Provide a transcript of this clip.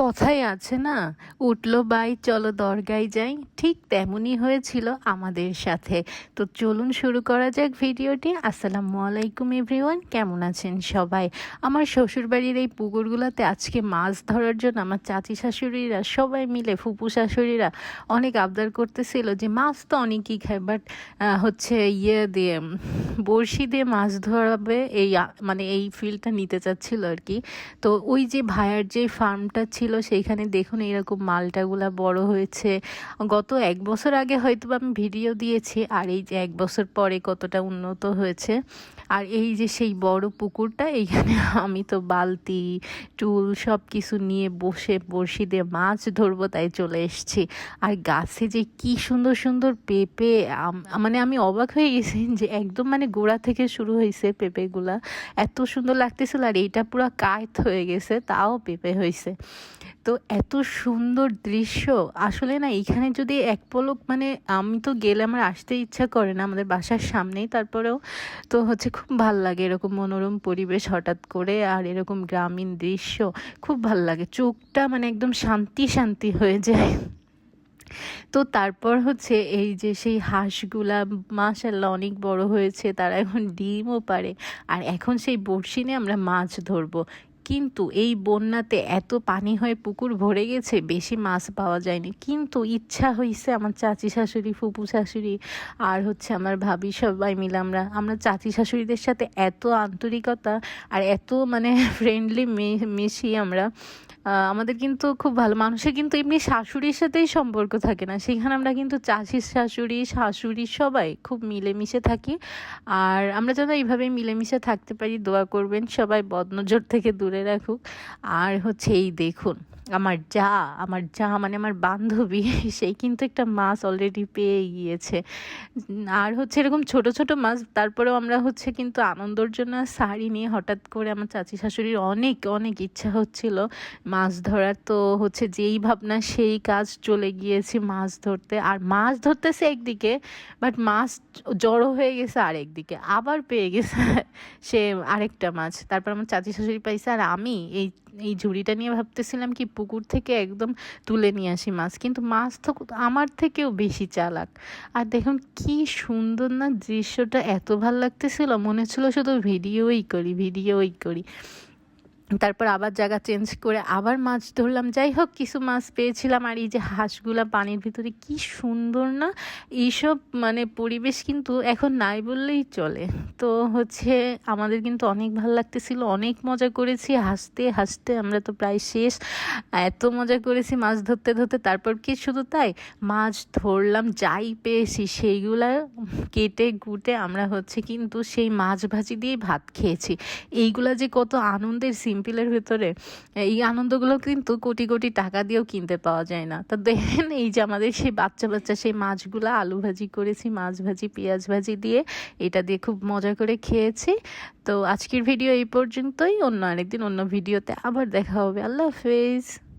কথাই আছে না? উঠল বাই, চলো দরগায় যাই। ঠিক তেমনই হয়েছিল আমাদের সাথে। তো চলুন শুরু করা যাক ভিডিওটি। আসসালামু আলাইকুম, এভরিওয়ান। কেমন আছেন সবাই? আমার শ্বশুরবাড়ির এই পুকুরগুলোতে আজকে মাছ ধরার জন্য আমার চাচি শাশুড়িরা, সবাই মিলে, ফুপু শাশুড়িরা অনেক আবদার করতেছিল যে মাছ তো অনেকই খায় বাট হচ্ছে ইয়ে দিয়ে, বড়শি দিয়ে মাছ ধরাবে এই মানে এই ফিল্ডটা নিতে চাচ্ছিল আর কি। তো ওই যে ভাইয়ার যে ফার্মটা ছিল সেইখানে দেখুন এরকম মালটাগুলা বড় হয়েছে। গত এক বছর আগে হয়তো আমি ভিডিও দিয়েছি, আর এই যে এক বছর পরে কতটা উন্নত হয়েছে। আর এই যে সেই বড় পুকুরটা, এইখানে আমি তো বালতি, টুল সব কিছু নিয়ে বসে বড়শি দিয়ে মাছ ধরবো, তাই চলে এসেছি। আর গাছে যে কি সুন্দর সুন্দর পেঁপে মানে আমি অবাক হয়ে গেছি যে একদম মানে গোড়া থেকে শুরু হয়েছে পেঁপেগুলা। এত সুন্দর লাগতেছিল, আর এইটা পুরো কায়ত হয়ে গেছে, তাও পেঁপে হয়েছে। তো এত সুন্দর দৃশ্য। আসলে না, এখানে যদি এক পলক মানে আমি তো গেলে আমার আসতে ইচ্ছা করে না, আমাদের বাসার সামনেই, তারপরেও তো হচ্ছে খুব ভালো লাগে এরকম মনোরম পরিবেশ হঠাৎ করে আর এরকম গ্রামীণ দৃশ্য, খুব ভালো লাগে। চোখটা মানে একদম শান্তি শান্তি হয়ে যায়। তো তারপর হচ্ছে এই যে সেই হাঁসগুলা মাশাল্লাহ অনেক বড় হয়েছে, তারা এখন ডিমও পারে আর এখন সেই বড়শি নিয়ে আমরা মাছ ধরবো। কিন্তু এই বন্যাতে এত পানি হয়ে পুকুর ভরে গেছে, বেশি মাছ পাওয়া যায়নি। কিন্তু ইচ্ছা হয়েছে আমার চাচি শাশুড়ি, ফুপু শাশুড়ি আর হচ্ছে আমার ভাবি সবাই মিলে আমরা আমরা চাচি শাশুড়িদের সাথে এত আন্তরিকতা আর এত মানে ফ্রেন্ডলি মিশি আমরা আমাদের কিন্তু খুব ভালো, মানুষের কিন্তু এমনি শাশুড়ির সাথেই সম্পর্ক থাকে না। সেখানে আমরা কিন্তু চাষির শাশুড়ি শাশুড়ি সবাই খুব মিলেমিশে থাকি। আর আমরা যেন এইভাবে মিলেমিশে থাকতে পারি, দোয়া করবেন সবাই, বদনজর থেকে দূরে রাখুক। আর হচ্ছে এই দেখুন, আমার যা আমার যা মানে আমার বান্ধবী সেই কিন্তু একটা মাছ অলরেডি পেয়ে গিয়েছে। আর হচ্ছে এরকম ছোট ছোট মাছ, তারপরেও আমরা হচ্ছে কিন্তু আনন্দর জন্য শাড়ি নিয়ে হঠাৎ করে আমার চাচি শাশুড়ির অনেক অনেক ইচ্ছা হচ্ছিল মাছ ধরার তো হচ্ছে যেই ভাবনা সেই কাজ চলে গিয়েছে মাছ ধরতে। আর মাছ ধরতেছে একদিকে বাট মাছ জড়ো হয়ে গেছে আরেকদিকে, আবার পেয়ে গেছে সে আরেকটা মাছ। তারপর আমার চাচি শাশুড়ি পাইছে, আর আমি এই এই ঝুড়িটা নিয়ে ভাবতেছিলাম কি পুকুর থেকে একদম তুলে নিয়ে আসি মাছ, কিন্তু মাছ তো আমার থেকেও বেশি চালাক। আর দেখুন কি সুন্দর না দৃশ্যটা এত ভালো লাগতেছিল, মনে ছিল শুধু ভিডিওই করি ভিডিওই করি। তারপর আবার জায়গা চেঞ্জ করে আবার মাছ ধরলাম। যাই হোক কিছু মাছ পেয়েছিলাম আর এই যে হাঁসগুলা পানির ভিতরে কি সুন্দর না? এইসব মানে পরিবেশ কিন্তু এখন নাই বললেই চলে। তো হচ্ছে আমাদের কিন্তু অনেক ভালো লাগতেছিল, অনেক মজা করেছি। হাসতে হাসতে আমরা তো প্রায় শেষ। এত মজা করেছি মাছ ধরতে ধরতে। তারপর কি শুধু তাই? মাছ ধরলাম, যাই পেয়েছি সেইগুলা কেটে কুটে আমরা হচ্ছে কিন্তু সেই মাছ ভাজি দিয়ে ভাত খেয়েছি। এইগুলা যে কত আনন্দের সিম্পলের ভিতরে এই আনন্দগুলো কিন্তু কোটি কোটি টাকা দিয়েও কিনতে পাওয়া যায় না। তো দেখেন এই যে আমাদের সেই বাচ্চা বাচ্চা, সেই মাছগুলো, আলু ভাজি করেছি, মাছ ভাজি, পেঁয়াজ ভাজি দিয়ে, এটা দিয়ে খুব মজা করে খেয়েছি। তো আজকের ভিডিও এই পর্যন্তই, অন্য আরেকদিন অন্য ভিডিওতে আবার দেখা হবে। আল্লাহ হাফেজ।